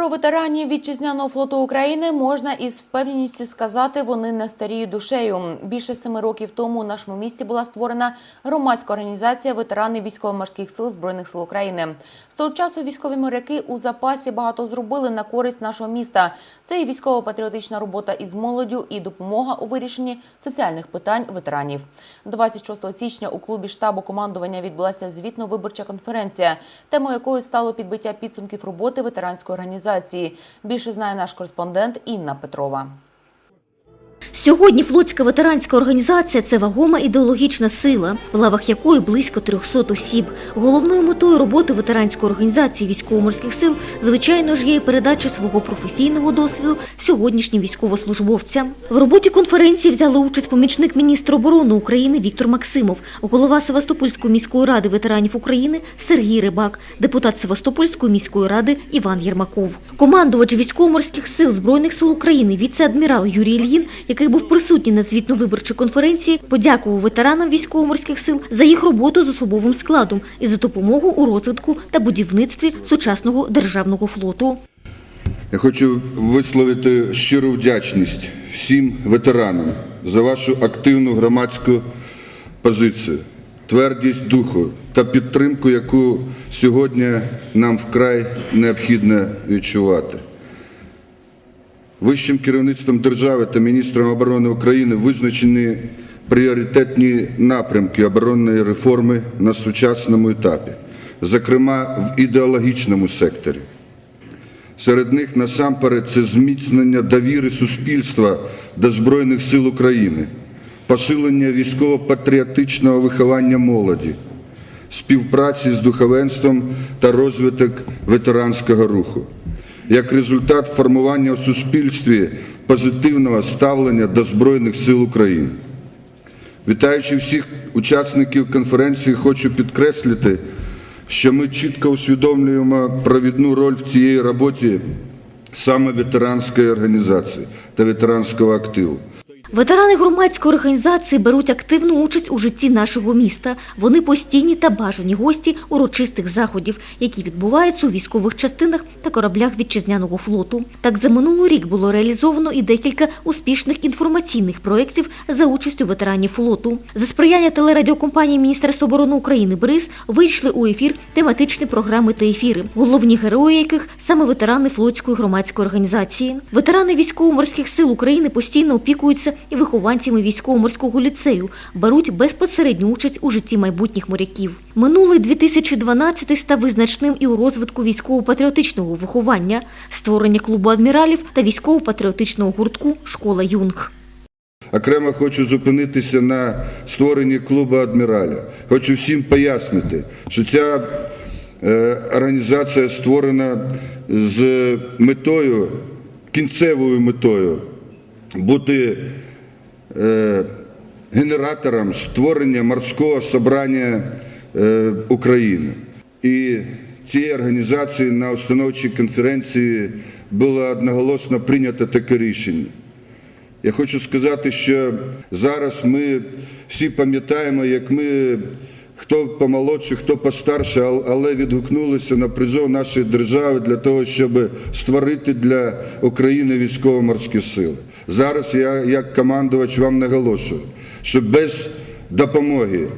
Про ветеранів вітчизняного флоту України можна із впевненістю сказати, вони не старіють душею. Більше семи років тому у нашому місті була створена громадська організація ветерани військово-морських сил збройних сил України. З того часу військові моряки у запасі багато зробили на користь нашого міста. Це і військово-патріотична робота із молоддю, і допомога у вирішенні соціальних питань ветеранів. 26 січня у клубі штабу командування відбулася звітно-виборча конференція, темою якої стало підбиття підсумків роботи ветеранської організації. Більше знає наш кореспондент Інна Петрова. Сьогодні флотська ветеранська організація це вагома ідеологічна сила, в лавах якої близько 300 осіб. Головною метою роботи ветеранської організації військово-морських сил, звичайно ж, є і передача свого професійного досвіду сьогоднішнім військовослужбовцям. В роботі конференції взяли участь помічник міністра оборони України Віктор Максимов, голова Севастопольської міської ради ветеранів України Сергій Рибак, депутат Севастопольської міської ради Іван Єрмаков. Командувач військово-морських сил Збройних сил України віце-адмірал Юрій Ільїн, який був присутній на звітно-виборчій конференції, подякував ветеранам військово-морських сил за їх роботу з особовим складом і за допомогу у розвитку та будівництві сучасного державного флоту. Я хочу висловити щиру вдячність всім ветеранам за вашу активну громадську позицію, твердість духу та підтримку, яку сьогодні нам вкрай необхідно відчувати. Вищим керівництвом держави та міністром оборони України визначені пріоритетні напрямки оборонної реформи на сучасному етапі, зокрема в ідеологічному секторі. Серед них насамперед це зміцнення довіри суспільства до Збройних сил України, посилення військово-патріотичного виховання молоді, співпраці з духовенством та розвиток ветеранського руху. Як результат формування у суспільстві позитивного ставлення до Збройних сил України. Вітаючи всіх учасників конференції, хочу підкреслити, що ми чітко усвідомлюємо провідну роль в цій роботі саме ветеранської організації та ветеранського активу. Ветерани громадської організації беруть активну участь у житті нашого міста. Вони постійні та бажані гості урочистих заходів, які відбуваються у військових частинах та кораблях вітчизняного флоту. Так за минулий рік було реалізовано і декілька успішних інформаційних проєктів за участю ветеранів флоту. За сприяння телерадіокомпанії Міністерства оборони України БРИЗ вийшли у ефір тематичні програми та ефіри, головні герої яких саме ветерани флотської громадської організації. Ветерани військово-морських сил України постійно опікуються і вихованцями військово-морського ліцею беруть безпосередню участь у житті майбутніх моряків. Минулий 2012 став визначним і у розвитку військово-патріотичного виховання, створення клубу адміралів та військово-патріотичного гуртку Школа Юнг. Окремо хочу зупинитися на створенні клубу адміраля. Хочу всім пояснити, що ця е, організація створена з метою, кінцевою метою бути генератором створення морського собрання е, України. І цієї організації на установчій конференції було одноголосно прийнято таке рішення. Я хочу сказати, що зараз ми всі пам'ятаємо, як ми, хто помолодше, хто постарше, але відгукнулися на призов нашої держави для того, щоб створити для України військово-морські сили. Зараз я, як командувач, вам наголошую, що без допомоги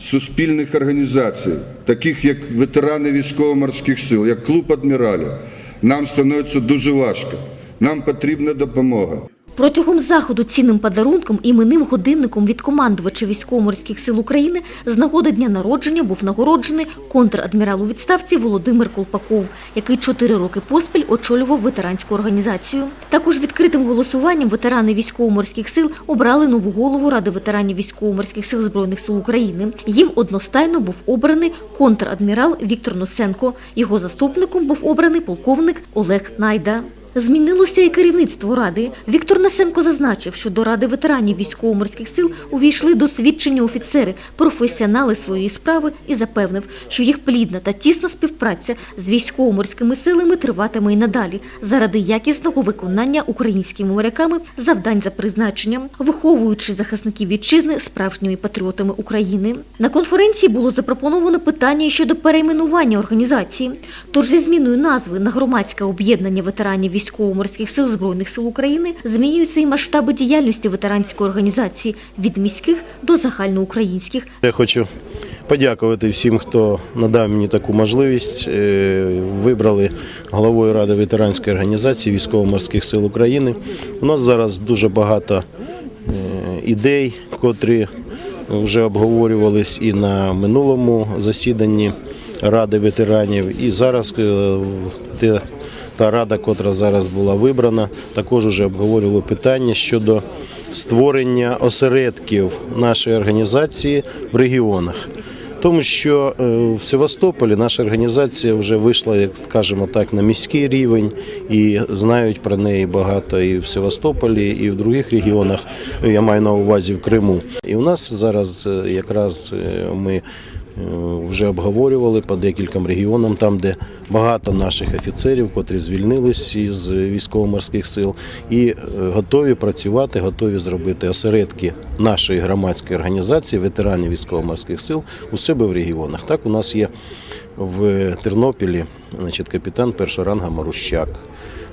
суспільних організацій, таких як ветерани військово-морських сил, як клуб адміралів, нам становиться дуже важко. Нам потрібна допомога. Протягом заходу цінним подарунком іменним годинником від командувача військово-морських сил України з нагоди дня народження був нагороджений контр-адмірал у відставці Володимир Колпаков, який чотири роки поспіль очолював ветеранську організацію. Також відкритим голосуванням ветерани військово-морських сил обрали нову голову Ради ветеранів військово-морських сил Збройних сил України. Їм одностайно був обраний контр-адмірал Віктор Носенко. Його заступником був обраний полковник Олег Найда. Змінилося і керівництво ради. Віктор Насенко зазначив, що до ради ветеранів військово-морських сил увійшли досвідчені офіцери, професіонали своєї справи і запевнив, що їх плідна та тісна співпраця з військово-морськими силами триватиме і надалі заради якісного виконання українськими моряками завдань за призначенням, виховуючи захисників вітчизни справжніми патріотами України. На конференції було запропоновано питання щодо перейменування організації. Тож зі зміною назви на громадське об'єднання ветеранів військово-морських сил Збройних сил України змінюються і масштаби діяльності ветеранської організації від міських до загальноукраїнських. Я хочу подякувати всім, хто надав мені таку можливість. Е, Вибрали головою ради ветеранської організації військово-морських сил України. У нас зараз дуже багато е, ідей, котрі вже обговорювались і на минулому засіданні Ради ветеранів. І зараз те- та рада, котра зараз була вибрана, також вже обговорювали питання щодо створення осередків нашої організації в регіонах. Тому що е, в Севастополі наша організація вже вийшла, як скажемо так, на міський рівень і знають про неї багато і в Севастополі, і в других регіонах. Я маю на увазі в Криму. І у нас зараз е, якраз е, ми вже обговорювали по декільком регіонам, там, де багато наших офіцерів, котрі звільнились із військово-морських сил, і е, готові працювати, готові зробити осередки нашої громадської організації, ветеранів військово-морських сил у себе в регіонах. Так у нас є в Тернопілі значить, капітан першого ранга Марущак.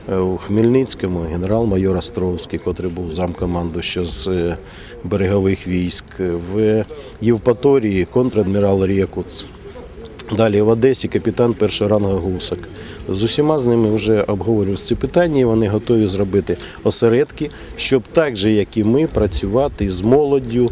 Е, У Хмельницькому генерал-майор Островський, котрий був замкоманду ще з е, берегових військ, в Євпаторії контрадмірал Рєкуц. Далі в Одесі капітан першого рангу Гусак. З усіма з ними вже обговорював ці питання. і Вони готові зробити осередки, щоб так же, як і ми, працювати з молоддю.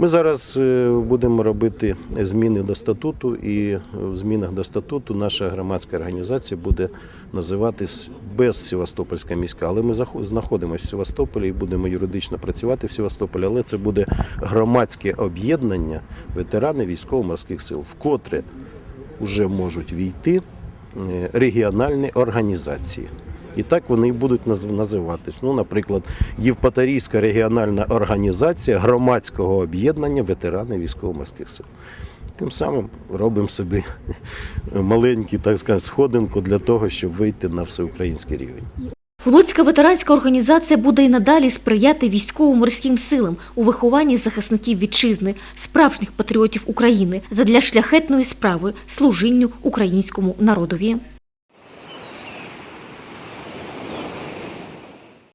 Ми зараз е, будемо робити зміни до статуту, і в змінах до статуту наша громадська організація буде називатись без Севастопольська міська. Але ми знаходимося в Севастополі і будемо юридично працювати в Севастополі. Але це буде громадське об'єднання ветерани військово-морських сил, вкотре вже можуть війти е, регіональні організації. І так вони і будуть наз- називатись. Ну, наприклад, Євпаторійська регіональна організація громадського об'єднання ветерани військово-морських сил. Тим самим робимо собі маленьку, так сказати, сходинку для того, щоб вийти на всеукраїнський рівень. Флотська ветеранська організація буде і надалі сприяти військово-морським силам у вихованні захисників вітчизни, справжніх патріотів України задля шляхетної справи служінню українському народові.